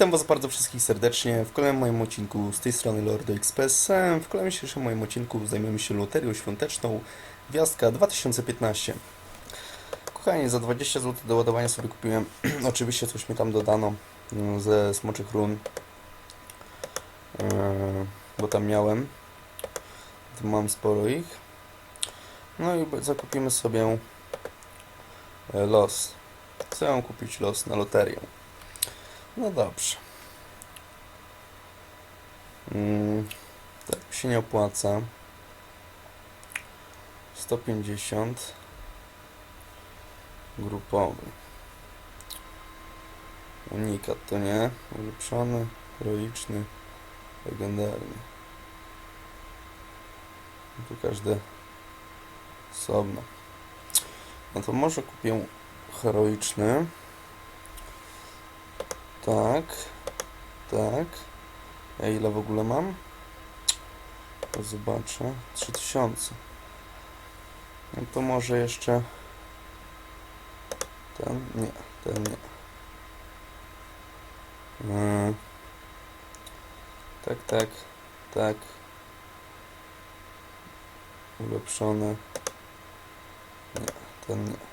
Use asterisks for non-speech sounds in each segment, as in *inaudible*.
Witam Was bardzo wszystkich serdecznie w kolejnym moim odcinku z tej strony Lordo XPS. W kolejnym dzisiejszym moim odcinku zajmiemy się loterią świąteczną Gwiazdka 2015. Kochani, za 20 zł do ładowania sobie kupiłem *clears throat* oczywiście coś mi tam dodano mm, ze smoczych run, Eee, bo tam miałem. Mam sporo ich. No i zakupimy sobie e, los. Chcę kupić los na loterię. No dobrze. Mm, tak się nie opłaca. 150 grupowy. Unikat to nie. Ulepszony, heroiczny, legendarny. Tu każde osobno. No to może kupię heroiczny. Tak, tak. A ile w ogóle mam? Zobaczę. 3000. No to może jeszcze ten? Nie, ten nie. Yy. Tak, tak, tak. Ulepszone. Nie, ten nie.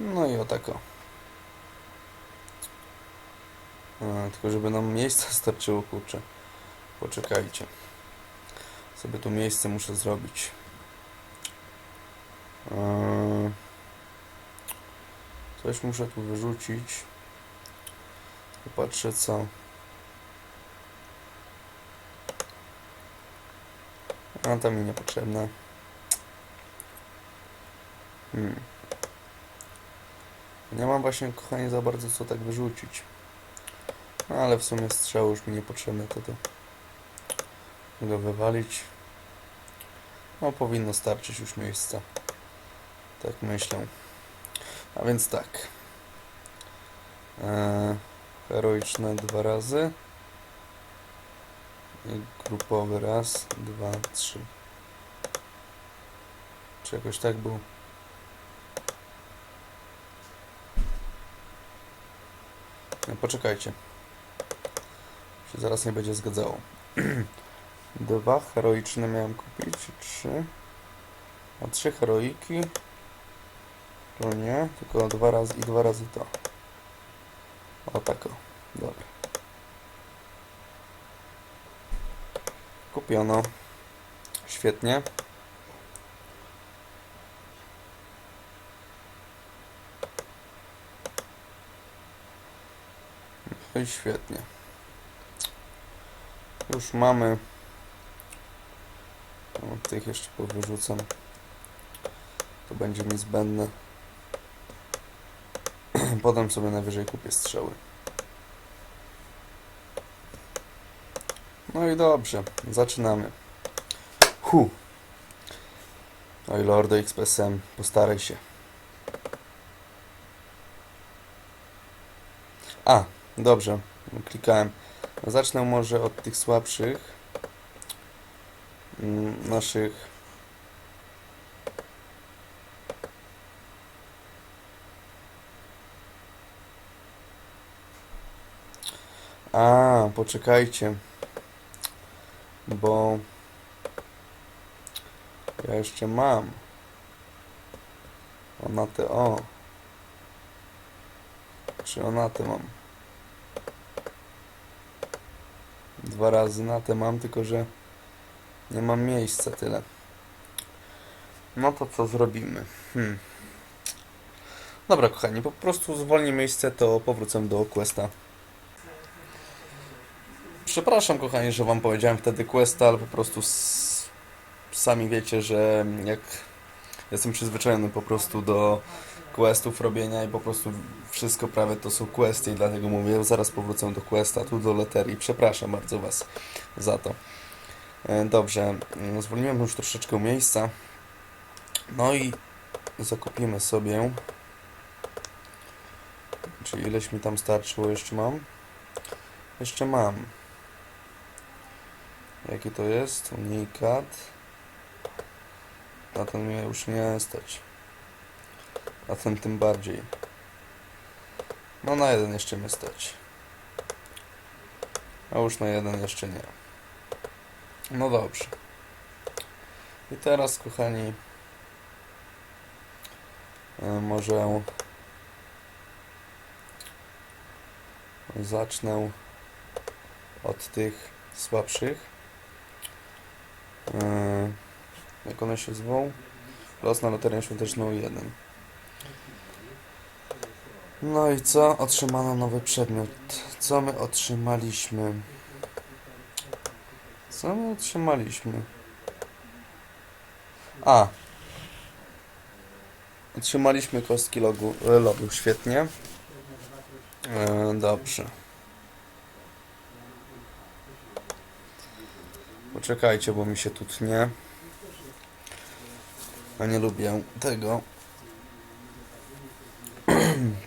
No i o tako. A, tylko żeby nam miejsca *laughs* starczyło, kurczę. Poczekajcie. Sobie tu miejsce muszę zrobić. Eee, Coś muszę tu wyrzucić. Popatrzę co. A to mi niepotrzebne. Hmm. Nie mam właśnie, kochanie, za bardzo co tak wyrzucić. No ale w sumie strzał już mi niepotrzebny, to to wywalić. No powinno starczyć już miejsca. Tak myślę. A więc tak. Eee, heroiczne dwa razy. I grupowy raz, dwa, trzy. Czy jakoś tak było? Poczekajcie. Się zaraz nie będzie zgadzało. *clears throat* Dwa heroiczne miałem kupić, trzy. A trzy heroiki. To nie, tylko dwa razy i dwa razy to. O tako. Dobra. Kupiono. Świetnie. No i świetnie. Już mamy. O, tych jeszcze powyrzucam. To będzie mi zbędne. *clears throat* Potem sobie najwyżej kupię strzały. No i dobrze, zaczynamy. Hu. Oj, Lordo XPSM, postaraj się. A, dobrze, klikałem. Zacznę może od tych słabszych. mm, Naszych. A, poczekajcie. Bo ja jeszcze mam. Ona te o. Czy ona te mam? Dwa razy na te mam, tylko że nie mam miejsca tyle. No to co zrobimy? Hmm. Dobra, kochani, po prostu zwolnię miejsce, to powrócę do Questa. Przepraszam, kochani, że wam powiedziałem wtedy Questa, ale po prostu sami wiecie, że jak jestem przyzwyczajony po prostu do questów robienia i po prostu wszystko prawie to są questy i dlatego mówię, zaraz powrócę do questa, tu do loterii. Przepraszam bardzo was za to. E, Dobrze, mm, zwolniłem już troszeczkę miejsca. No i zakupimy sobie. Czy ileś mi tam starczyło? Jeszcze mam? Jeszcze mam. Jaki to jest? Unikat. Na ten mnie już nie stać. A ten tym bardziej. No na jeden jeszcze mnie stać. A już na jeden jeszcze nie. No dobrze. I teraz, kochani, e, może zacznę od tych słabszych. E, Jak one się zwą? Los na loterię świąteczną 1. No i co? Otrzymano nowy przedmiot. Co my otrzymaliśmy? Co my otrzymaliśmy? A. Otrzymaliśmy kostki logu, e, lodu, świetnie. E, dobrze. Poczekajcie, bo mi się tu tnie. A nie lubię tego.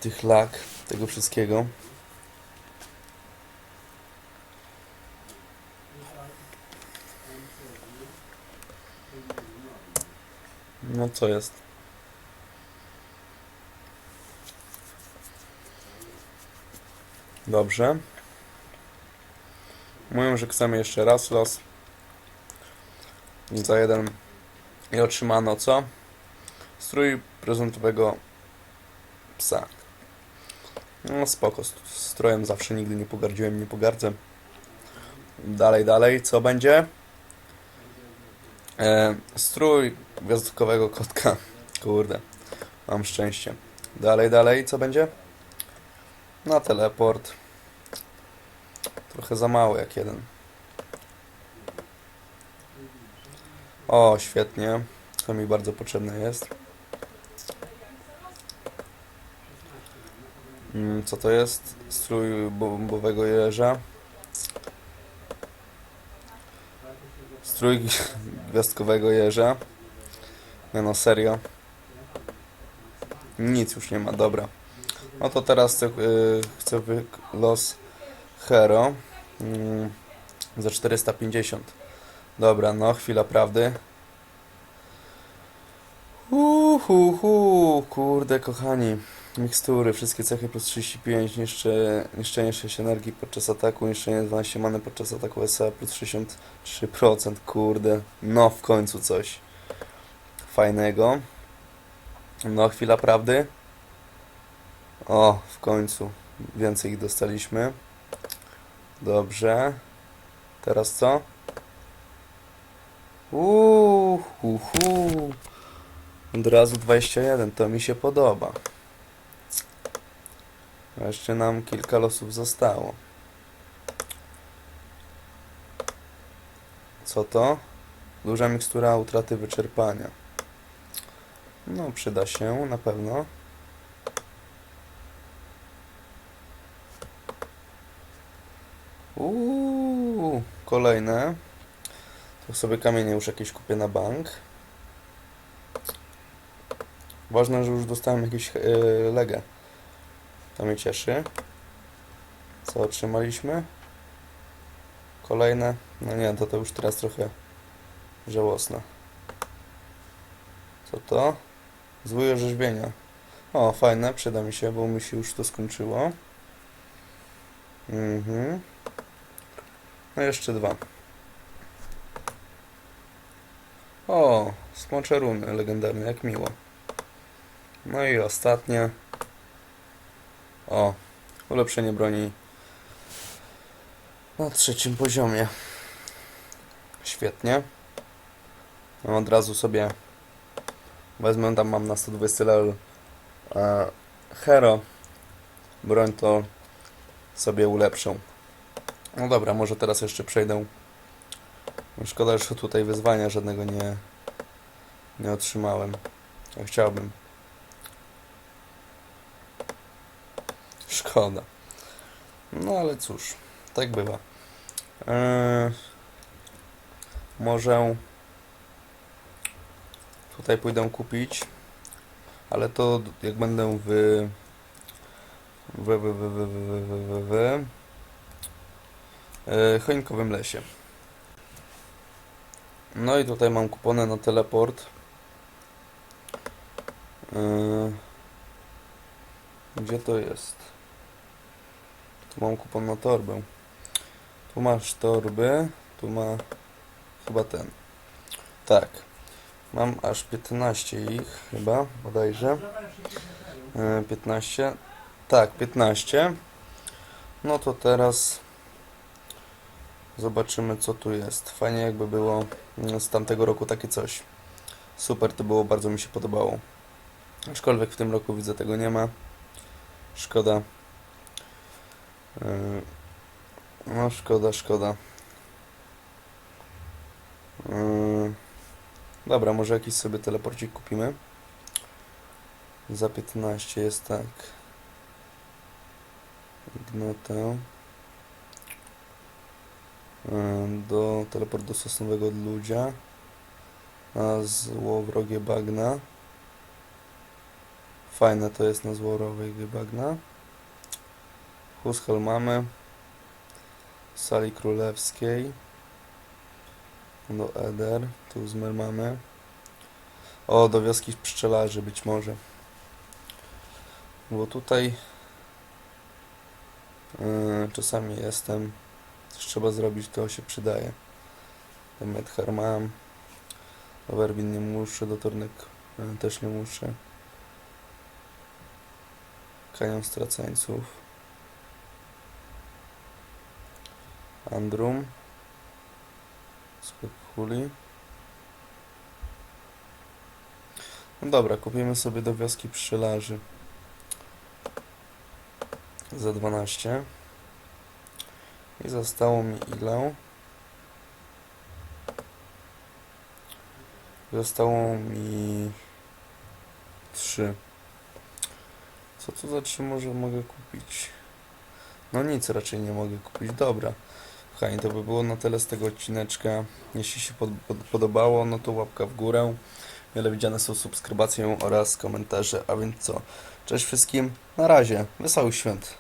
Tych lag, tego wszystkiego. No co jest? Dobrze. Mówią, że chcemy jeszcze raz los. Za jeden. I otrzymano co? Strój prezentowego psa. No spoko, strojem zawsze nigdy nie pogardziłem, nie pogardzę. Dalej, dalej, co będzie? E, strój gwiazdkowego kotka. *laughs* Kurde, mam szczęście. Dalej, dalej, co będzie? Na teleport. Trochę za mały jak jeden. O, świetnie. To mi bardzo potrzebne jest. Co to jest? Strój bombowego jeża. Strój *laughs* gwiazdkowego jeża. Nie no, serio. Nic już nie ma, dobra. No to teraz chcę, yy, chcę los Hero. Mm, za 450. Dobra, no chwila prawdy. Uhuhu, kurde kochani. Mikstury, wszystkie cechy plus 35, niszcze, niszczenie 6 energii podczas ataku, niszczenie 12 many podczas ataku SA plus 63%, kurde. No w końcu coś fajnego. No chwila prawdy. O, w końcu. Więcej ich dostaliśmy. Dobrze. Teraz co? Uuu, hu, hu. Od razu 21, to mi się podoba. A Jeszcze nam kilka losów zostało. Co to? Duża mikstura utraty wyczerpania. No, przyda się na pewno. Uuu, kolejne. To sobie kamienie już jakieś kupię na bank. Ważne, że już dostałem jakieś yy, legę. To mnie cieszy. Co otrzymaliśmy? Kolejne. No nie, to to już teraz trochę żałosne. Co to? Zły orzeźwienia. O, fajne, przyda mi się, bo mi się już to skończyło. Mhm. No jeszcze dwa. O, smocze runy legendarne, jak miło. No i ostatnie. O, ulepszenie broni na trzecim poziomie. Świetnie. No, od razu sobie wezmę, tam mam na 120 level e, Hero. Broń to sobie ulepszą. No dobra, może teraz jeszcze przejdę. Szkoda, że tutaj wyzwania żadnego nie, nie otrzymałem. Chciałbym. Szkoda. No ale cóż, tak bywa. Eee, może tutaj pójdę kupić, ale to jak będę w w, w, w, w, w, w, w choinkowym lesie. No i tutaj mam kupony na teleport. Gdzie to jest? Tu mam kupon na torbę. Tu masz torby. Tu ma chyba ten. Tak. Mam aż 15 ich chyba, bodajże. E, 15. Tak, 15. No to teraz zobaczymy co tu jest. Fajnie jakby było mm, z tamtego roku takie coś. Super to było, bardzo mi się podobało. Aczkolwiek w tym roku widzę tego nie ma. Szkoda. Yy, No szkoda, szkoda. Yy, Dobra, może jakiś sobie teleporcik kupimy. Za 15 jest tak. Gnotę. Yy, Do teleport do sosnowego ludzia. Na złowrogie bagna. Fajne to jest na złowrogie bagna. Huschel mamy. Sali Królewskiej. Do Eder. Tu Zmer mamy. O, do wioski pszczelarzy być może. Bo tutaj yy, czasami jestem. Coś trzeba zrobić, to się przydaje. Do Medhar mam. Do Werbin nie muszę, do Tornek yy, też nie muszę. Kanion Straceńców. Andrum. Spekuli. No dobra, kupimy sobie do wioski pszczelarzy. Za 12. I zostało mi ile? Zostało mi 3. Co tu za trzy może mogę kupić? No nic raczej nie mogę kupić. Dobra. Kochani, to by było na tyle z tego odcineczka. Jeśli się pod, pod, podobało, no to łapka w górę. Mile widziane są subskrypcje oraz komentarze. A więc co? Cześć wszystkim. Na razie. Wesołych świąt.